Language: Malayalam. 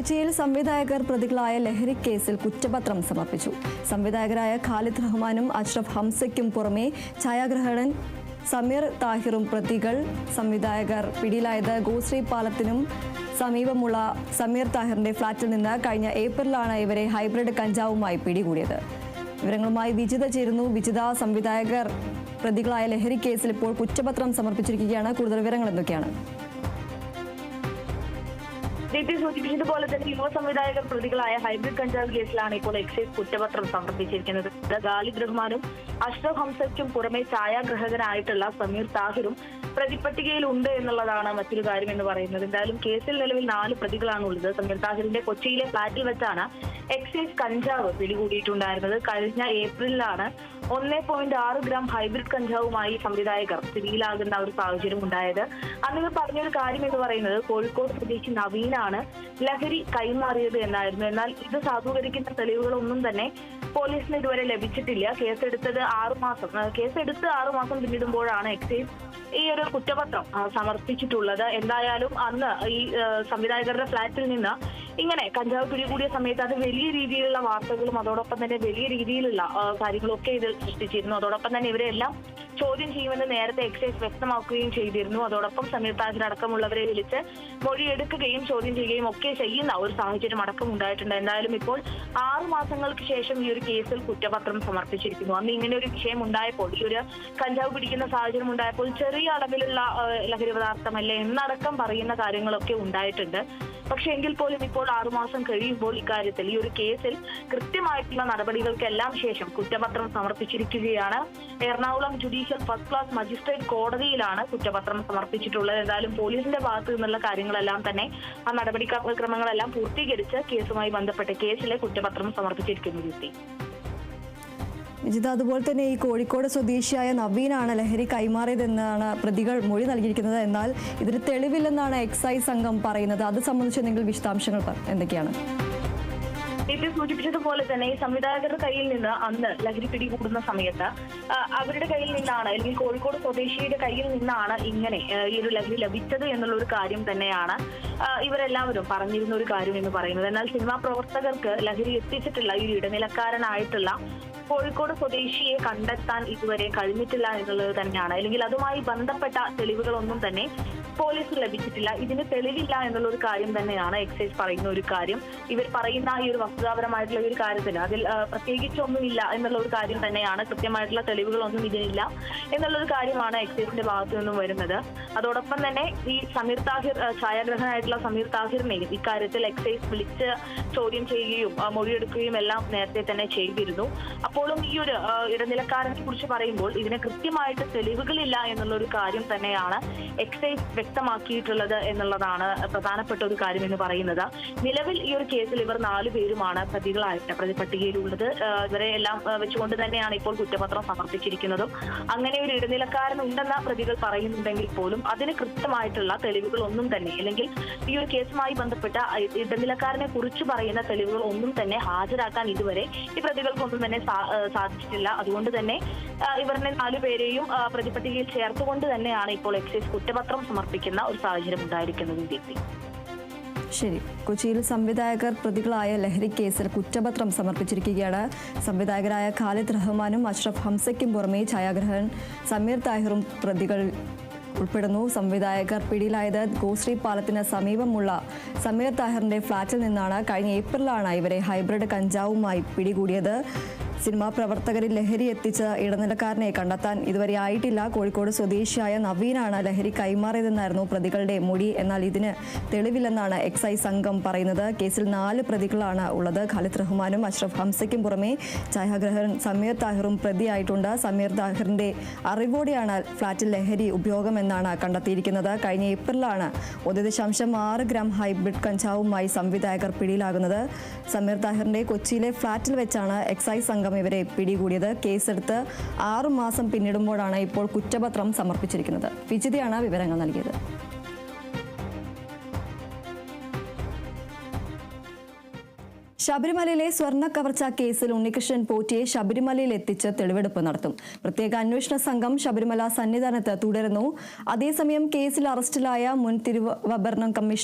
കൊച്ചിയിൽ സംവിധായകർ പ്രതികളായ ലഹരി കേസിൽ കുറ്റപത്രം സമർപ്പിച്ചു. സംവിധായകരായ ഖാലിദ് റഹ്മാനും അഷ്റഫ് ഹംസയ്ക്കും പുറമെ ഛായാഗ്രഹണൻ സമീർ താഹിറും പ്രതികൾ സംവിധായകർ പിടിയിലായത് ഗോശ്രീ പാലത്തിനും സമീപമുള്ള സമീർ താഹിറിന്റെ ഫ്ളാറ്റിൽ നിന്ന് കഴിഞ്ഞ ഏപ്രിലാണ് ഇവരെ ഹൈബ്രിഡ് കഞ്ചാവുമായി പിടികൂടിയത്. വിവരങ്ങളുമായി വിജിത ചേരുന്നു. വിജിത സംവിധായകർ പ്രതികളായ ലഹരി കേസിൽ ഇപ്പോൾ കുറ്റപത്രം സമർപ്പിച്ചിരിക്കുകയാണ്. കൂടുതൽ വിവരങ്ങൾ എന്തൊക്കെയാണ്? ദീപ്തി സൂചിപ്പിച്ചതുപോലെ തന്നെ യുവ സംവിധായകർ പ്രതികളായ ഹൈബ്രിഡ് കഞ്ചാവ് കേസിലാണ് ഇപ്പോൾ എക്സൈസ് കുറ്റപത്രം സമർപ്പിച്ചിരിക്കുന്നത്. ഗാലിദ് റഹ്മാനും അഷ്റഫ് ഹംസയ്ക്കും പുറമെ ഛായാഗ്രഹകനായിട്ടുള്ള സമീർ താഹിറും പ്രതിപട്ടികയിൽ ഉണ്ട് എന്നുള്ളതാണ് മറ്റൊരു കാര്യം എന്ന് പറയുന്നത്. എന്തായാലും കേസിൽ നിലവിൽ നാല് പ്രതികളാണുള്ളത്. സമീർ താഹിറിന്റെ കൊച്ചിയിലെ ഫ്ളാറ്റിൽ വെച്ചാണ് എക്സൈസ് കഞ്ചാവ് പിടികൂടിയിട്ടുണ്ടായിരുന്നത് കഴിഞ്ഞ ഏപ്രിലിലാണ്. ഒന്നേ പോയിന്റ് ആറ് ഗ്രാം ഹൈബ്രിഡ് കഞ്ചാവുമായി സംവിധായകർ പിടിയിലാകുന്ന ഒരു സാഹചര്യം ഉണ്ടായത്. അന്ന് പറഞ്ഞൊരു കാര്യം എന്ന് പറയുന്നത് കോഴിക്കോട് സ്വദേശി നവീനാണ് ലഹരി കൈമാറിയത് എന്നായിരുന്നു. എന്നാൽ ഇത് സാധൂകരിക്കുന്ന തെളിവുകളൊന്നും തന്നെ പോലീസിന് ഇതുവരെ ലഭിച്ചിട്ടില്ല. കേസെടുത്തത് ആറുമാസം കേസെടുത്ത് ആറുമാസം പിന്നിടുമ്പോഴാണ് എക്സൈസ് ഈ ഒരു കുറ്റപത്രം സമർപ്പിച്ചിട്ടുള്ളത്. എന്തായാലും അന്ന് ഈ സംവിധായകരുടെ ഫ്ളാറ്റിൽ നിന്ന് ഇങ്ങനെ കഞ്ചാവ് പിടികൂടിയ സമയത്ത് അത് വലിയ രീതിയിലുള്ള വാർത്തകളും അതോടൊപ്പം തന്നെ വലിയ രീതിയിലുള്ള കാര്യങ്ങളൊക്കെ ഇത് സൃഷ്ടിച്ചിരുന്നു. അതോടൊപ്പം തന്നെ ഇവരെല്ലാം ചോദ്യം ചെയ്യുമെന്ന് നേരത്തെ എക്സൈസ് വ്യക്തമാക്കുകയും ചെയ്തിരുന്നു. അതോടൊപ്പം സമീർ താജിനടക്കമുള്ളവരെ വിളിച്ച് മൊഴിയെടുക്കുകയും ചോദ്യം ചെയ്യുകയും ഒക്കെ ചെയ്യുന്ന ഒരു സാഹചര്യം അടക്കം ഉണ്ടായിട്ടുണ്ട്. എന്തായാലും ഇപ്പോൾ ആറു മാസങ്ങൾക്ക് ശേഷം ഈ ഒരു കേസിൽ കുറ്റപത്രം സമർപ്പിച്ചിരിക്കുന്നു. അന്ന് ഇങ്ങനെ ഒരു വിഷയം ഉണ്ടായപ്പോൾ ഈ ഒരു കഞ്ചാവ് പിടിക്കുന്ന സാഹചര്യം ഉണ്ടായപ്പോൾ ചെറിയ അളവിലുള്ള ലഹരി പദാർത്ഥമല്ലേ എന്നടക്കം പറയുന്ന കാര്യങ്ങളൊക്കെ ഉണ്ടായിട്ടുണ്ട്. പക്ഷെ എങ്കിൽ പോലും ഇപ്പോൾ ആറുമാസം കഴിയുമ്പോൾ ഇക്കാര്യത്തിൽ ഈ ഒരു കേസിൽ കൃത്യമായിട്ടുള്ള നടപടികൾക്കെല്ലാം ശേഷം കുറ്റപത്രം സമർപ്പിച്ചിരിക്കുകയാണ്. Ernakulam judicial first class magistrate കോടതിയിലാണ് കുറ്റപത്രം സമർപ്പിച്ചിട്ടുള്ളത്. എന്തായാലും പോലീസിന്റെ ഭാഗത്തു നിന്നുള്ള കാര്യങ്ങളെല്ലാം തന്നെ ആ നടപടി ക്രമങ്ങളെല്ലാം പൂർത്തീകരിച്ച് കേസുമായി ബന്ധപ്പെട്ട് കേസിലെ കുറ്റപത്രം സമർപ്പിച്ചിരിക്കുന്നു യുക്തി വിജിത അതുപോലെ തന്നെ ഈ കോഴിക്കോട് സ്വദേശിയായ നവീനാണ് ലഹരി കൈമാറിയതെന്നാണ് പ്രതികൾ മൊഴി നൽകിയിരിക്കുന്നത്. എന്നാൽ ഇതിന് തെളിവില്ലെന്നാണ് എക്സൈസ് സംഘം പറയുന്നത്. അത് സംബന്ധിച്ച് എന്തെങ്കിലും വിശദാംശങ്ങൾ എന്തൊക്കെയാണ്? ഇത് സൂചിപ്പിച്ചതുപോലെ തന്നെ ഈ സംവിധായകരുടെ കയ്യിൽ നിന്ന് അന്ന് ലഹരി പിടികൂടുന്ന സമയത്ത് അവരുടെ കയ്യിൽ നിന്നാണ് അല്ലെങ്കിൽ കോഴിക്കോട് സ്വദേശിയുടെ കയ്യിൽ നിന്നാണ് ഇങ്ങനെ ഈ ഒരു ലഹരി ലഭിച്ചത് എന്നുള്ള ഒരു കാര്യം തന്നെയാണ് ഇവരെല്ലാവരും പറഞ്ഞിരുന്ന ഒരു കാര്യം എന്ന് പറയുന്നത്. എന്നാൽ സിനിമാ പ്രവർത്തകർക്ക് ലഹരി എത്തിച്ചിട്ടുള്ള ഈ ഇടനിലക്കാരനായിട്ടുള്ള കോഴിക്കോട് സ്വദേശിയെ കണ്ടെത്താൻ ഇതുവരെ കഴിഞ്ഞിട്ടില്ല എന്നുള്ളത് തന്നെയാണ്. അല്ലെങ്കിൽ അതുമായി ബന്ധപ്പെട്ട തെളിവുകളൊന്നും തന്നെ പോലീസിന് ലഭിച്ചിട്ടില്ല. ഇതിന് തെളിവില്ല എന്നുള്ള ഒരു കാര്യം തന്നെയാണ് എക്സൈസ് പറയുന്ന ഒരു കാര്യം. ഇവർ പറയുന്ന ഈ ഒരു വസ്തുതാപരമായിട്ടുള്ള ഒരു കാര്യത്തിന് അതിൽ ആ, പ്രത്യേകിച്ചൊന്നുമില്ല എന്നുള്ള ഒരു കാര്യം തന്നെയാണ്. കൃത്യമായിട്ടുള്ള തെളിവുകളൊന്നും ഇതിനില്ല എന്നുള്ള ഒരു കാര്യമാണ് എക്സൈസിന്റെ ഭാഗത്തു നിന്നും വരുന്നത്. അതോടൊപ്പം തന്നെ ഈ സമീർ താഹിർ ഛായാഗ്രഹനായിട്ടുള്ള സമീർ താഹിറിനെയും ഇക്കാര്യത്തിൽ എക്സൈസ് വിളിച്ച് ചോദ്യം ചെയ്യുകയും മൊഴിയെടുക്കുകയും എല്ലാം നേരത്തെ തന്നെ ചെയ്തിരുന്നു. അപ്പോഴും ഈ ഒരു ഇടനിലക്കാരനെ കുറിച്ച് പറയുമ്പോൾ ഇതിന് കൃത്യമായിട്ട് തെളിവുകളില്ല എന്നുള്ള ഒരു കാര്യം തന്നെയാണ് എക്സൈസ് വ്യക്തമാക്കിയിട്ടുള്ളത് എന്നുള്ളതാണ് പ്രധാനപ്പെട്ട ഒരു കാര്യം എന്ന് പറയുന്നത്. നിലവിൽ ഈ ഒരു കേസിൽ ഇവർ നാലു പേരുമാണ് പ്രതികളായിട്ട് പ്രതി പട്ടികയിലുള്ളത് ഇവരെ എല്ലാം വെച്ചുകൊണ്ട് തന്നെയാണ് ഇപ്പോൾ കുറ്റപത്രം സമർപ്പിച്ചിരിക്കുന്നതും. അങ്ങനെ ഒരു ഇടനിലക്കാരൻ ഉണ്ടെന്ന പ്രതികൾ പറയുന്നുണ്ടെങ്കിൽ പോലും അതിന് കൃത്യമായിട്ടുള്ള തെളിവുകൾ ഒന്നും തന്നെ അല്ലെങ്കിൽ ഈ ഒരു കേസുമായി ബന്ധപ്പെട്ട ഇടനിലക്കാരനെ കുറിച്ച് പറയുന്ന തെളിവുകൾ ഒന്നും തന്നെ ഹാജരാക്കാൻ ഇതുവരെ ഈ പ്രതികൾക്കൊന്നും തന്നെ സാധിച്ചിട്ടില്ല. അതുകൊണ്ട് തന്നെ ഇവരുടെ നാലുപേരെയും പേരെയും പ്രതിപട്ടികയിൽ ചേർത്തുകൊണ്ട് തന്നെയാണ് ഇപ്പോൾ എക്സൈസ് കുറ്റപത്രം സമർപ്പിക്കുന്ന ഒരു സാഹചര്യം ഉണ്ടായിരിക്കുന്നത് ദീപ്തി ശരി. കൊച്ചിയിൽ സംവിധായകർ പ്രതികളായ ലഹരി കേസിൽ കുറ്റപത്രം സമർപ്പിച്ചിരിക്കുകയാണ്. സംവിധായകരായ ഖാലിദ് റഹ്മാനും അഷ്റഫ് ഹംസയ്ക്കും പുറമെ ഛായാഗ്രഹൻ സമീർ താഹിറും പ്രതികൾ ഉൾപ്പെടുന്നു. സംവിധായകർ പിടിയിലായത് ഗോശ്രീ പാലത്തിന് സമീപമുള്ള സമീർ താഹിറിന്റെ ഫ്ളാറ്റിൽ നിന്നാണ് കഴിഞ്ഞ ഏപ്രിലാണ് ഇവരെ ഹൈബ്രിഡ് കഞ്ചാവുമായി പിടികൂടിയത്. സിനിമാ പ്രവർത്തകരിൽ ലഹരി എത്തിച്ച ഇടനിലക്കാരനെ കണ്ടെത്താൻ ഇതുവരെ ആയിട്ടില്ല. കോഴിക്കോട് സ്വദേശിയായ നവീനാണ് ലഹരി കൈമാറിയതെന്നായിരുന്നു പ്രതികളുടെ മൊഴി. എന്നാൽ ഇതിന് തെളിവില്ലെന്നാണ് എക്സൈസ് സംഘം പറയുന്നത്. കേസിൽ നാല് പ്രതികളാണ് ഉള്ളത്. ഖാലിദ് റഹ്മാനും അഷ്റഫ് ഹംസയ്ക്കും പുറമെ ഛായാഗ്രഹൻ സമീർ താഹിറും പ്രതിയായിട്ടുണ്ട്. സമീർ താഹിറിന്റെ അറിവോടെയാണ് ഫ്ളാറ്റിൽ ലഹരി ഉപയോഗമെന്നാണ് കണ്ടെത്തിയിരിക്കുന്നത്. കഴിഞ്ഞ ഏപ്രിലാണ് ഒന്ന് ദശാംശം ആറ് ഗ്രാം ഹൈബ്രിഡ് കഞ്ചാവുമായി സംവിധായകർ പിടിയിലാകുന്നത്. സമീർ താഹിറിന്റെ കൊച്ചിയിലെ ഫ്ളാറ്റിൽ വെച്ചാണ് എക്സൈസ് സംഘം ഇവരെ പിടികൂടിയത്. കേസെടുത്ത് ആറുമാസം പിന്നിടുമ്പോഴാണ് ഇപ്പോൾ കുറ്റപത്രം സമർപ്പിച്ചിരിക്കുന്നത്. വിജിതയാണ് വിവരങ്ങൾ നൽകിയത്. ശബരിമലയിലെ സ്വർണ കവർച്ച കേസിൽ ഉണ്ണികൃഷ്ണൻ പോറ്റിയെ ശബരിമലയിൽ എത്തിച്ച് തെളിവെടുപ്പ് നടത്തും. പ്രത്യേക അന്വേഷണ സംഘം ശബരിമല സന്നിധാനത്ത് തുടരുന്നു. അതേസമയം കേസിൽ അറസ്റ്റിലായ മുൻ തിരുവഭരണം കമ്മീഷണർ